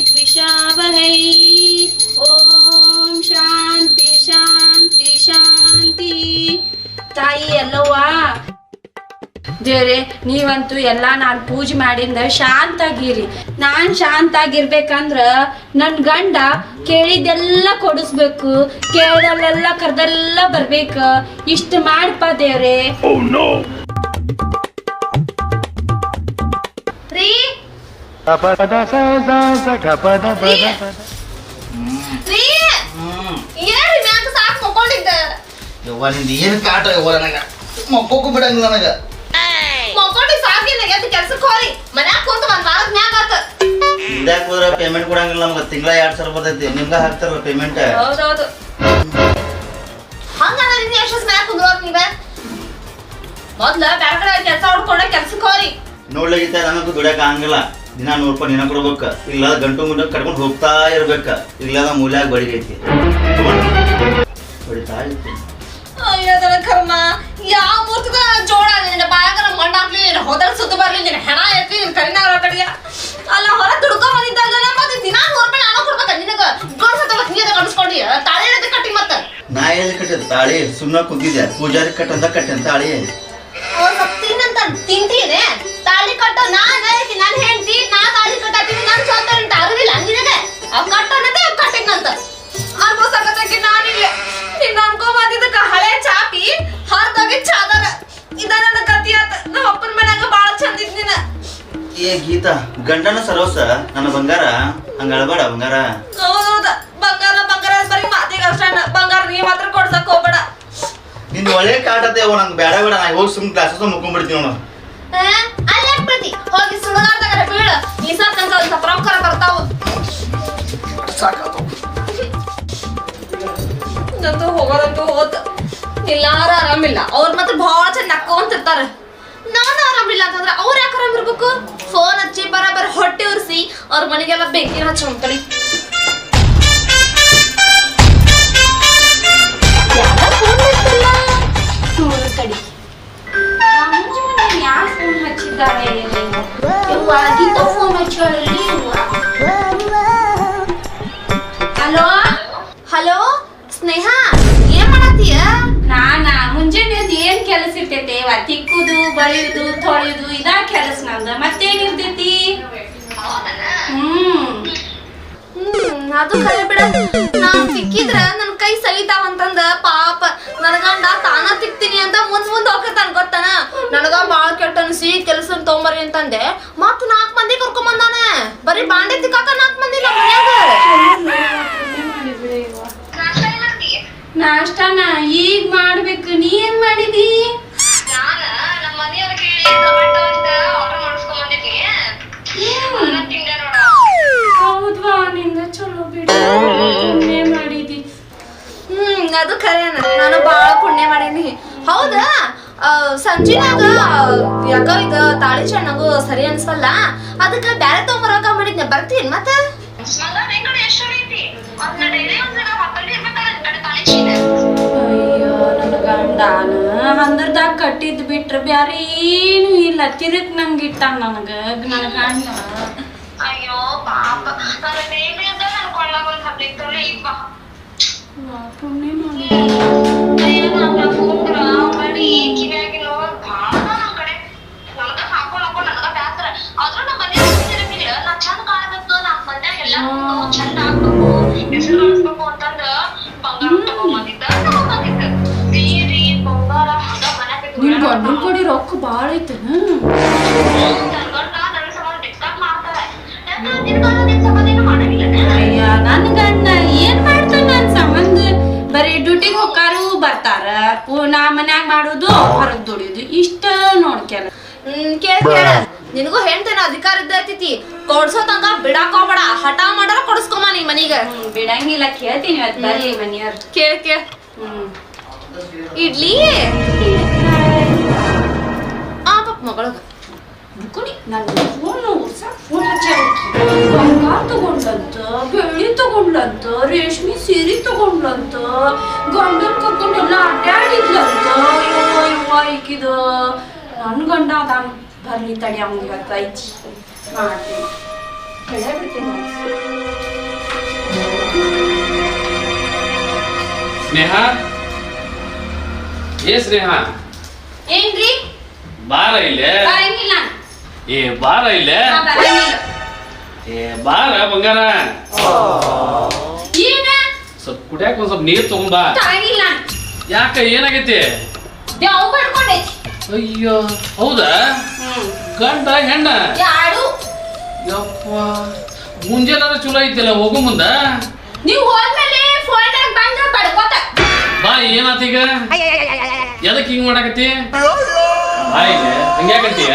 ಹವಿಷಾವಹೈ ಓಂ ಶಾಂತಿ ಶಾಂತಿ ಶಾಂತಿ ತಾಯಿ ಎಲ್ಲವ್ವ ದೇವ್ರೆ, ನೀವಂತೂ ಎಲ್ಲ ನಾನು ಪೂಜೆ ಮಾಡಿಂದ ಶಾಂತಾಗಿರಿ. ನಾನು ನಾನ್ ಶಾಂತ ಆಗಿರ್ಬೇಕಂದ್ರ ನನ್ ಗಂಡ ಕೇಳಿದ್ದೆಲ್ಲ ಕೊಡಿಸ್ಬೇಕು. ಕೇಳಿದಲ್ಲೆಲ್ಲ ಕರೆದೆಲ್ಲ ಬರ್ಬೇಕು. ಇಷ್ಟ ಮಾಡ್ಪ ದೇವ್ರೆ. ಗಪದ ಸ ಸ ಸ ಪದ ಪದ. ರೀ ಹ್ಮ್ ಏನ್ರಿ ಮ್ಯಾಗ ಸಾಕ್ ಮಕ್ಕೊಂಡಿದ್ದ? ಯವ್ವ ನಿಂದ ಏನ್ ಕಾಟ ಯವ್ವ ನನಗ ಮಕ್ಕೋಕು ಬಿಡಂಗಿಲ್ಲ ನನಗ. ಮಕ್ಕೊಂಡಿ ಸಾಕಿಲ್ಲ ಎದ್ದು ಕೆಲ್ಸಕ್ಕೆ ಹೋರಿ ಮನ್ಯಾಗ ಕುಂತ ಒಂದ್ ವಾರದ ಮ್ಯಾಗ ಆತ. ಹಿಂದ್ಯಾಕ್ ಹೋದ್ರ ಪೇಮೆಂಟ್ ಕೊಡಂಗಿಲ್ಲ ನಮ್ಗ. ತಿಂಗಳ ಎರಡ್ ಸಾವಿರ ಬರ್ತೈತಿ. ನಿಮ್ಗ ಹಾಕ್ತಾರ ಪೇಮೆಂಟ್ ಹೌದೌದು. ಹಂಗ ನಿನ್ನ ಎಷ್ಟು ಮ್ಯಾಗ ನೀವ? ಮೊದ್ಲ ಬ್ಯಾರೆ ಕಡೆ ಕೆಲ್ಸ ಹುಡ್ಕೊಂಡ ಕೆಲ್ಸಕ್ಕೆ ಹೋರಿ ನೋಡ್ಲಾಗಿತ್ತ ನನಗೂ ದುಡಿಯಕ್ಕೆ ಆಗಂಗಿಲ್ಲ. ದಿನ ನೂರು ರೂಪಾಯಿ ನಿನ ಕೊಡ್ಬೇಕು. ಇಲ್ಲ ಗಂಟು ಮುಂದೆ ಕಟ್ಕೊಂಡು ಹೋಗ್ತಾ ಇರ್ಬೇಕ. ಇಲ್ಲ ಮೂಲ್ಯಾಗ ಹೊಡಿತಾ ಇರ್ತೀನಿ ಅಯ್ಯದನ ಕರ್ಮ. ಯಾವ ಮೂರ್ತಿಗ ಜೋಳ ನಿನ್ನ ಬಾಯಾಗ ಮಣ್ಣ ಹಾಕ್ಲಿ ನಿನ್ನ ಹೋದಲ್ ಸುತ್ತ ಬರ್ಲಿ ನಿನ್ನ ಹೆಣ ನಿನ್ನ ಕಡಿಯ ಅಲ್ಲ ಹೊರ ದುಡ್ಕೊ ಬಂದಿದ್ದಲ್ಲ ಮತ್ತೆ ದಿನ ನೂರ್ ರೂಪಾಯಿ ನಾನು ಕೊಡ್ಬೇಕ ನಿನಗ? ಗಂಡ್ಸತ್ತಲ್ಲ ನೀ ಅದ ತಾಳಿ ಎದಕ್ಕೆ ಕಟ್ಟಿ ಮತ್ತ? ನಾ ಎಲ್ಲಿ ಕಟ್ಟಿದ ತಾಳಿ? ಸುಮ್ಮನೆ ಕುಂತಿದ್ದೆ ಪೂಜಾರಿ ಕಟ್ಟಂತ ಕಟ್ಟೆ ತಾಳಿ. ಅವ್ರ ಸ್ವಲ್ಪ ತಿನ್ನಂತ ತಿಂತೀನಿ ನಾನ್ ಐತಿ ನನ್ ಹೆಂಡತಿ ನಾ ತಾಳಿ ಕಟ್ಟಾತೀನಿ ನನ್ ಸ್ವಂತ ಅಂತ ಅರಿವಿಲ್ಲ ನಿನಗೆ ಅವ್ ಕಟ್ಟೋನದೇ ಅವ್ ಕಟ್ಟಿಂಗಂತ ಅನ್ಬೋಸಕತ್ತಕ್ಕೆ ನಾನಿಲ್ಲ ನಿನ್ನ ಅನ್ಕೋ ಬಂದಿದ್ದಕ್ಕ ಹಳೆ ಚಾಪಿ ಹರ್ದಾಗೆ ಚಾದರ. ಇದ ನನ್ನ ಗತಿ ಆತ. ನಮ್ಮ ಅಪ್ಪನ ಮನ್ಯಾಗ ಭಾಳ ಚಂದ ಇದ್ ನೀನ. ಏ ಗೀತಾ ಗಂಡನ ಸರೋಸ ನನ್ನ ಬಂಗಾರ? ಹಂಗ ಅಳಬೇಡ ಬಂಗಾರ. ಹೌದೌದ. ಬಂಗಾರ ಬಂಗಾರ ಬರೀ ಮಾತಿಗೆ ಅಷ್ಟ ಬಂಗಾರ ನೀ ಮಾತ್ರ ಕೊಡ್ಸಕ್ ಹೋಗ್ಬೇಡ. ನಿಂದು ಒಳ್ಳೆ ಕಾಟತೆ ಅವ ನಂಗೆ ಬೇಡ ಬೇಡ ನಾ ಹೋಗಿ ಸುಮ್ಮನೆ ಕ್ಲಾಸಸ್ ಮುಕ್ಕೊಂಡ್ಬಿಡ್ತೀನಿ ನಾವು ಎಲ್ಲಾರು ಆರಾಮಿಲ್ಲ. ಅವ್ರ ಮಾತ್ರ ಭಾಳ ಚಂದ ನಕ್ಕೊಂತಿರ್ತಾರ ನಾನು ಆರಾಮಿಲ್ಲ ಅಂತಂದ್ರೆ ಅವ್ರ ಯಾಕೆ ಆರಾಮ್ ಇರ್ಬೇಕು? ಫೋನ್ ಹಚ್ಚಿ ಬರ ಹೊಟ್ಟೆ ಉರ್ಸಿ ಅವ್ರ ಮನೆಗೆಲ್ಲ ಬೆಂಕಿ ಹಚ್ಕೊಂತಳಿ ನೋಡು ಕಡಿ ಯಾರು ಫೋನ್ ಹಚ್ಚಿದ್ದಾರೆ ತೊಳೆದು ತೊಳೆಯುದು ಇದಾ ಕೆಲಸ ನಂದ. ಮತ್ತೇನಿರ್ತೈತಿ ಹ್ಮ್. ಹ್ಮ್ ಅದು ಕರೆ ಬಿಡ. ನಾನ್ ಸಿಕ್ಕಿದ್ರ ನನ್ ಕೈ ಸವಿತಾವಂತಂದ ಪಾಪ. ನನಗಂಡ ತಾನ ತಿಕ್ತೀನಿ ಅಂತ ಮುಂದ್ ಮುಂದ್ ಹೋಗ್ತಾನ ಗೊತ್ತಾನ? ನನಗ ಬಾಳ್ ಕೆಟ್ಟ ಅನ್ಸಿ ಕೆಲಸ ತಗೊಂಬರಿ ಅಂತಂದೆ. ಮತ್ ನಾಲ್ಕ್ ಮಂದಿ ಕರ್ಕೊಂಬಂದಾನ. ಬರೀ ಬಾಂಡೆ ತಿಕ್ಕಾಕ ನಾಲ್ಕ್ ಮಂದಿ ಇಲ್ಲ ನಾಷ್ಟಾನ? ಈಗ ಮಾಡ್ಬೇಕು. ನೀ ಏನ್ ಮಾಡಿದಿ? ಖರೇನ ನಾನು ಬಾಳ ಪುಣ್ಯ ಮಾಡೀನಿ ಹೌದಾ? ಸಂಜಿನಾಗ ಯಾಕೋ ಇದು ತಾಳಿ ಚೆನ್ನಾಗು ಸರಿ ಅನ್ಸಲ್ಲ. ಅದಕ್ಕ ಬ್ಯಾರೆ ತಗೊಂಬರಾಕ ಮಾಡಿದ್ನ. ಬರ್ತೀನಿ ಮತ್ತ? ಅಯ್ಯೋ ನನ್ನ ಗಂಡಾನ ಹಂದ್ರದಾಗ ಕಟ್ಟಿದ್ ಬಿಟ್ರ ಬ್ಯಾರೆ ಏನು ಇಲ್ಲ. ತಿರುಗ್ ನಂಗೆ ಇಟ್ಟಾನ ನನಗ ನನ್ನ ಗಂಡ. ಅಯ್ಯೋ ಪಾಪ. ನನ್ನ ನನ್ ಕೊಳ್ಳಾಗ ಒಂದ್ ಹಬ್ಬ ತೊಲೆ ಇಪ್ಪ ಪುಣ್ಯ ಮಾಡಿ ನನ್ ಕಡೆ ಹಾಕೊಂಡ್ ಹಾಕೊಂಡ್ ನನಗ ಬರ್ತಾರ ಪು- ನಾ ಮನ್ಯಾಗ ಮಾಡೋದು ಹೊರಗ್ ದುಡಿಯುದು ಇಷ್ಟ ನೋಡ್ ಕೆಲ ಹ್ಮ್ ಕೇಳ ಕೇಳ ನಿನಗೂ ಹೇಳ್ತೇನೆ ಅಧಿಕಾರ ಇದ್ದೈತಿ ಕೊಡ್ಸೋ ತನಕ ಬಿಡಾಕೋಬೇಡ. ಹಠ ಮಾಡಾರ ಕೊಡಿಸ್ಕೊಮ್ಮ ನೀ ಮನೀಗ. ಹ್ಮ್, ಬಿಡಂಗಿಲ್ಲ ಕೇಳ್ತೀನಿ ಇವತ್ತು ಬರ್ರಿ ಮನೆಯವ್ರ. ಕೇಳ ಕೇಳ. ಹ್ಮ್. ಇಡ್ಲಿ? ಆ ಪಾಪ ಮಗಳಗ ಅನ್ಕೊಡಿ ನನ್ನ ಫೋನ್ ಹೊಸ ಫೋನ್ ಹಚ್ಚಾಕಿ. ಬಂಗಾರ ತಗೊಂಡ್ಲಂತ ಬೆಳ್ಳಿ ತಗೊಂಡ್ಲಂತ ರೇಷ್ಮೆ ಸೀರೆ ತಗೊಂಡ್ಲಂತ ಗಂಡನ್ ಕರ್ಕೊಂಡು ಎಲ್ಲ ಅಡ್ಡಾಡಿದ್ಲಂತ ಅಯ್ಯೋ ಅಯ್ಯೋ ಈಕಿದು. ನನ್ನ ಗಂಡ ಅದಾನ. ಬರ್ಲಿ ತಡಿ ಅವ್ನಿಗೆ ಇವತ್ತು ಐತಿ. ಮಾಡ್ತೀನಿ. ಹೇಳೇ ಬಿಡ್ತೀನಿ ಸ್ನೇಹ? ಏ ಸ್ನೇಹ? ಏನ್ರಿ? ಬಾರ ಇಲ್ಲೇ? ಬರಂಗಿಲ್ಲ ಏ ಬಾರ ಇಲ್ಲೇ? ಏ ಬಾರ ಬಂಗಾರ. ಸ್ವಲ್ಪ ಕುಡಿಯಾಕ ಒಂದ್ ಸ್ವಲ್ಪ ನೀರ್ ತಗೊಂಬಾ ಯಾಕ ಏನಾಗೈತಿ? ಅಯ್ಯೋ ಹೌದಾ? ಗಂಡ ಹೆಣ್ಣ? ಯಪ್ಪ ಮುಂಜಾನೆ ಚಲೋ ಐತಿಲ್ಲ ಹೋಗು ಮುಂದ. ನೀವು ಹೋದ್ಮೇಲೆ ಫೋನ್ ಬಾ ಏನಾತೀಗ ಎದಕ್ ಹಿಂಗ್ ಮಾಡಾಕತ್ತಿ ಹಂಗ್ಯಾಕತಿಯ ಹಂಗ್ಯಾಕತ್ತೀಯ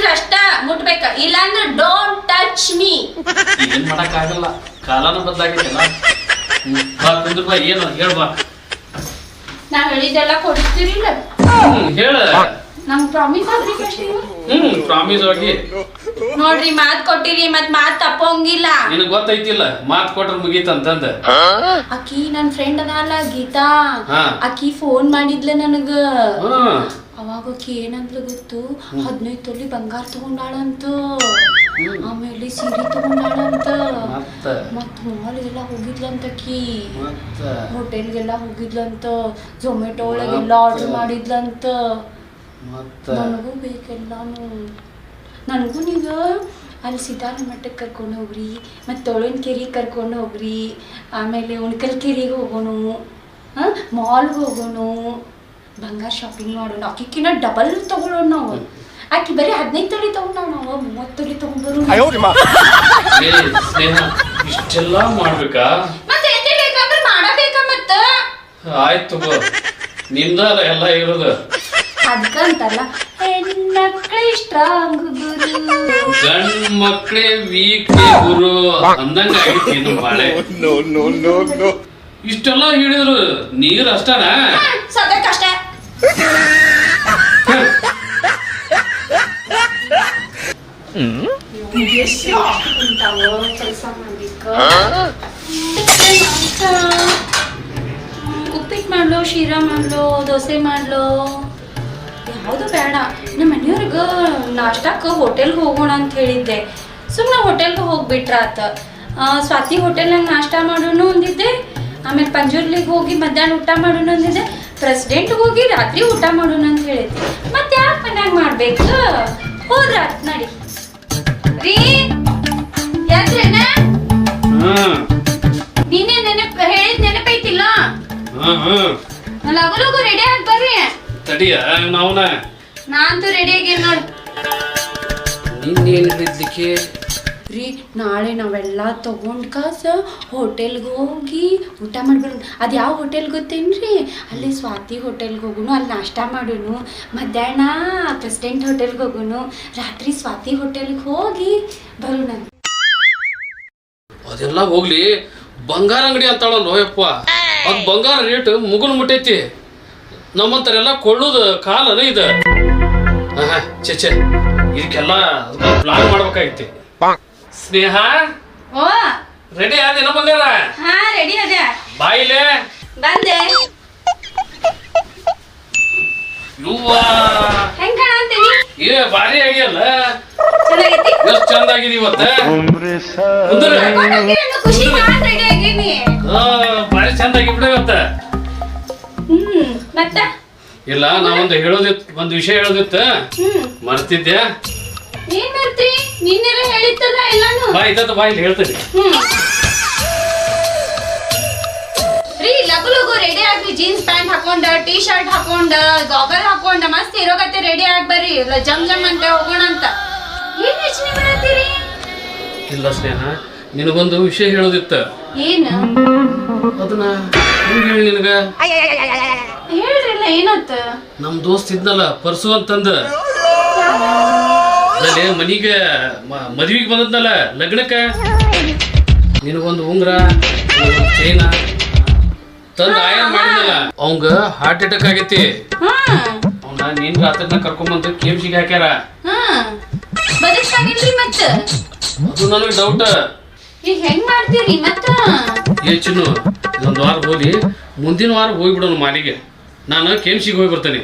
ಕೇಳಿದ್ರ ಅಷ್ಟ ಮುಟ್ಬೇಕ. ಇಲ್ಲಾಂದ್ರೆ ಡೋಂಟ್ ಟಚ್ ಮೀ ಏನ್ ಮಾಡಕ್ ಆಗಲ್ಲ. ಕಾಲನ ಬದಲಾಗೈತಲ್ಲ ಹ್ಮ್, ಬಾ ಕುಂದ್ರ ಬಾ ಏನು ಹೇಳ್ ಬಾ. ನಾ ಹೇಳಿದ್ದೆಲ್ಲ ಕೊಡ್ತೀರಿಲ್ಲ ಹೇಳ. ನಮ್ ಪ್ರಾಮಿಸ್ ಹ್ಮ್ ಪ್ರಾಮಿಸ್ ಆಗಿ. ನೋಡ್ರಿ ಮಾತ್ ಕೊಟ್ಟಿರಿ ಮತ್ ಮಾತ್ ತಪ್ಪೋಂಗಿಲ್ಲ. ನಿನಗ್ ಗೊತ್ತೈತಿಲ್ಲ ಮಾತ್ ಕೊಟ್ರ ಮುಗೀತಂತಂದ ಅಕಿ ನನ್ ಫ್ರೆಂಡ್ ಅದಾಳ ಗೀತಾ. ಅಕ್ಕಿ ಅಕಿ ಫೋನ್ ಮಾಡಿದ್ಲ ನನಗ. ಅವಾಗ ಆಕಿ ಏನಂದ್ಲು ಗೊತ್ತು ಹದಿನೈದು ತೊಲಿ ಬಂಗಾರ ತಗೊಂಡಾಳಂತ. ಆಮೇಲೆ ಸೀರೆ ತಗೊಂಡಾಳಂತ. ಮತ್ತ? ಮತ್ ಮಾಲ್ಗೆಲ್ಲ ಹೋಗಿದ್ಲಂತಕಿ. ಮತ್ತ? ಹೋಟೆಲ್ಗೆಲ್ಲ ಹೋಗಿದ್ಲಂತ. ಝೊಮ್ಯಾಟೊ ಒಳಗೆಲ್ಲ ಆರ್ಡರ್ ಮಾಡಿದ್ಲಂತ. ಮತ್ತ? ನನಗೂ ಬೇಕೆಲ್ಲಾನು. ನನಗೂ ನೀವು ಅಲ್ಲಿ ಸಿದ್ಧಾರ ಮಠಕ್ಕೆ ಕರ್ಕೊಂಡು ಹೋಗ್ರಿ ಮತ್ತು ತೊಳೆನ್ ಕೆರಿಗೆ ಕರ್ಕೊಂಡು ಹೋಗ್ರಿ ಆಮೇಲೆ ಉಣ್ಕಲ್ ಕೆರಿಗೆ ಹೋಗೋಣ ಮಾಲ್ಗೆ ಹೋಗೋಣ. ಬಂಗಾರ ಶಾಪಿಂಗ್ ಮಾಡೋಣ. ಆಕಿಕ್ಕಿನ ಡಬಲ್ ತಗೊಳ್ಳೋಣ ನಾವು. ಆಕಿ ಬರೀ ಹದಿನೈದು ತೊಲಿ ತಗೊಂಡಾವ ನಾವು. ಮೂವತ್ತು ತೊಲಿ ತಗೊಂಡ್ಬರು ಏ ಸ್ನೇಹ ಇಷ್ಟೆಲ್ಲ ಮಾಡ್ಬೇಕಾ? ಮತ್ತೆ ಎತ್ತೆ ಬೇಕಾದ್ರೆ ಮಾಡಬೇಕ ಮತ್ತ? ಆಯ್ತು ತಗೋ. ನಿಂದಲ್ಲ ಎಲ್ಲ ಇರೋದು. ಅದಕ್ಕಂತಲ್ಲ ಹೆಣ್ಮಕ್ಳು ಸ್ಟ್ರಾಂಗ್ ಗುರು. ಗಂಡ್ ಮಕ್ಳೇ ವೀಕ್ ಗುರು ಅಂದಂಗ ಐತಿ ನೋ ಬಾಳೆ. ಇಷ್ಟೆಲ್ಲ ಹೇಳಿದ್ರು. ನೀರ್ ಅಷ್ಟನ? ಸದ್ಯಕ್ಕಷ್ಟೇ ಕೆಲಸ ಮಾಡ್ಬೇಕು ಉಪ್ಪಿಟ್ಟು ಮಾಡ್ಲು ಶೀರ ಮಾಡ್ಲು ದೋಸೆ ಮಾಡ್ಲು. ಯಾವುದು ಬೇಡ. ನಮ್ಮ ಮನೆಯವ್ರಿಗೆ ನಾಷ್ಟಕ್ಕೆ ಹೋಟೆಲ್ಗೆ ಹೋಗೋಣ ಅಂತ ಹೇಳಿದ್ದೆ. ಸುಮ್ಮನೆ ಹೋಟೆಲ್ಗೆ ಹೋಗ್ಬಿಟ್ರಾತ. ಸ್ವಾತಿ ಹೋಟೆಲ್ನಾಗ ನಾಷ್ಟ ಮಾಡೋಣ ಅಂದಿದ್ದೆ. ಆಮೇಲೆ ಪಂಜುರ್ಲಿಗೆ ಹೋಗಿ ಮಧ್ಯಾಹ್ನ ಊಟ ಮಾಡೋಣ ಅಂದಿದ್ದೆ. ಪ್ರೆಸಿಡೆಂಟ್ಗೆ ಹೋಗಿ ರಾತ್ರಿ ಊಟ ಮಾಡೋಣ ಅಂತ ಹೇಳಿದ್ದೆ. ಮತ್ತೆ ಯಾಕೆ ಮನ್ಯಾಗ ಮಾಡ್ಬೇಕು? ಹೋದ್ರಾತ್ ನಡಿ. ನೀನೇ ನೆನಪ್ ಹೇಳಿದ್ ನೆನಪೈತಿಲ್ಲ? ಲಗು ರೆಡಿ ಆಗಿ ಬರ್ರಿ. ತಡಿಯ ನಾವ್ನ? ನಾನಂತೂ ರೆಡಿ ಆಗೇನ್ ನೋಡ್. ನಿನ್ನೇನು ಹೇಳಿದ್ಲಿಕ್ಕೆ ರೀ ನಾಳೆ ನಾವೆಲ್ಲ ತೊಗೊಂಡು ಕಾಸು ಹೋಟೆಲ್ಗೆ ಹೋಗಿ ಊಟ ಮಾಡ್ಬಾರ್ದು ಅದು ಯಾವ ಹೋಟೆಲ್ ಗೊತ್ತೇನ್ರಿ? ಅಲ್ಲಿ ಸ್ವಾತಿ ಹೋಟೆಲ್ಗೆ ಹೋಗುನು ಅಲ್ಲಿ ನಾಷ್ಟ ಮಾಡೋನು ಮಧ್ಯಾಹ್ನ ಪ್ರೆಸಿಡೆಂಟ್ ಹೋಟೆಲ್ಗೆ ಹೋಗುನು ರಾತ್ರಿ ಸ್ವಾತಿ ಹೋಟೆಲ್ಗೆ ಹೋಗಿ ಬರೋಣ ಅದೆಲ್ಲ ಹೋಗ್ಲಿ ಬಂಗಾರ ಅಂಗಡಿ ಅಂತಾಳಲ್ಲ ಯಪ್ಪ. ಅದ್ ಬಂಗಾರ ರೇಟ್ ಮುಗುಲ್ ಮುಟ್ಟೈತಿ. ನಮ್ಮಂತರೆಲ್ಲ ಕೊಳ್ಳೋದು ಕಾಲನ ಇದು. ಇದೆ ಚೆ ಇದಕ್ಕೆಲ್ಲ ಪ್ಲಾನ್ ಮಾಡ್ಬೇಕಾಗಿತ್ತು ಸ್ನೇಹ? ರೆಡಿ ಆದೇನ ಬಂದಾರ ಹಾ ರೆಡಿ ಅದೆ. ಬಾಯಿಲೆ? ಬಂದೆ. ಏ ಆಗ್ಯಲ್ಲ. ಚಂದ ಚಂದ ಇಲ್ಲ ನಾವೊಂದು ಹೇಳೋದಿತ್ತು ಒಂದು ವಿಷಯ ಹೇಳೋದಿತ್ತ. ಮರ್ತಿದ್ಯಾ ಏನ್ ಮಾಡ್ತಿ ನಿನ್ನೆಲ್ಲ ಹೇಳಿತ್ತಲ್ಲ ಎಲ್ಲಾನು? ಬಾ ಇದ್ದದ್ದು ಬಾ ಇಲ್ಲಿ ಹೇಳ್ತೀನಿ. ಹ್ಮ್. ರೀ ಲಗು ಲಗು ರೆಡಿ ಜೀನ್ಸ್ ಪ್ಯಾಂಟ್ ಹಾಕೊಂಡ ಟೀ ಶರ್ಟ್ ಹಾಕೊಂಡ ಗಾಗಲ್ ಹಾಕೊಂಡ ಮಸ್ತ್ ಇರೋಗತ್ತೆ ರೆಡಿ ಆಗ್ಬರ್ರಿ ಇಲ್ಲ ಜಮ್ ಜಮ್ ಅಂತ ಹೋಗೋಣ ಅಂತ. ಏನ್ ಯೋಚನೆ ಮಾಡತ್ತೀರಿ? ಇಲ್ಲ ಸ್ನೇಹ ನಿನಗೊಂದು ವಿಷಯ ಹೇಳೋದಿತ್ತ. ಏನ್? ಅದನ್ನ ಹೆಂಗ್ ಹೇಳಿ ನಿನಗ? ಹೇಳ್ರಿಲ್ಲ ಏನತ್ತ ನಮ್ ದೋಸ್ತ್ ಇದ್ನಲ್ಲ ಪರ್ಸು ಅಂತಂದ ಅಲ್ಲೇ ಮನಿಗೆ ಮದ್ವೆಗೆ ಬಂದದ್ನಲ್ಲ, ಲಗ್ನಕ್ಕೆ? ನಿನಗೊಂದು ಉಂಗ್ರ ಚೈನ, ತಂದ ಆಯನ್ ಮಾಡಿದ್ನಲ್ಲ, ಅವಂಗ ಹಾರ್ಟ್ ಅಟ್ಯಾಕ್ ಆಗೈತಿ. ಅವನ ನೀನ್ ರಾತ್ರಿನ ಕರ್ಕೊಂಬಂದು ಕೇಮ್ಸಿಗೆ ಹಾಕ್ಯಾರ. ಅದು ನನಗೆ ಡೌಟ್ ಈಗ ಹೆಂಗ್ ವಾರ ಹೋಗಿ, ಮುಂದಿನ ವಾರ ಹೋಗ್ಬಿಡೋಣ ಮಾಲಿಗೆ. ನಾನು ಕೇಮ್ಸಿಗೆ ಹೋಗಿ ಬರ್ತೇನೆ.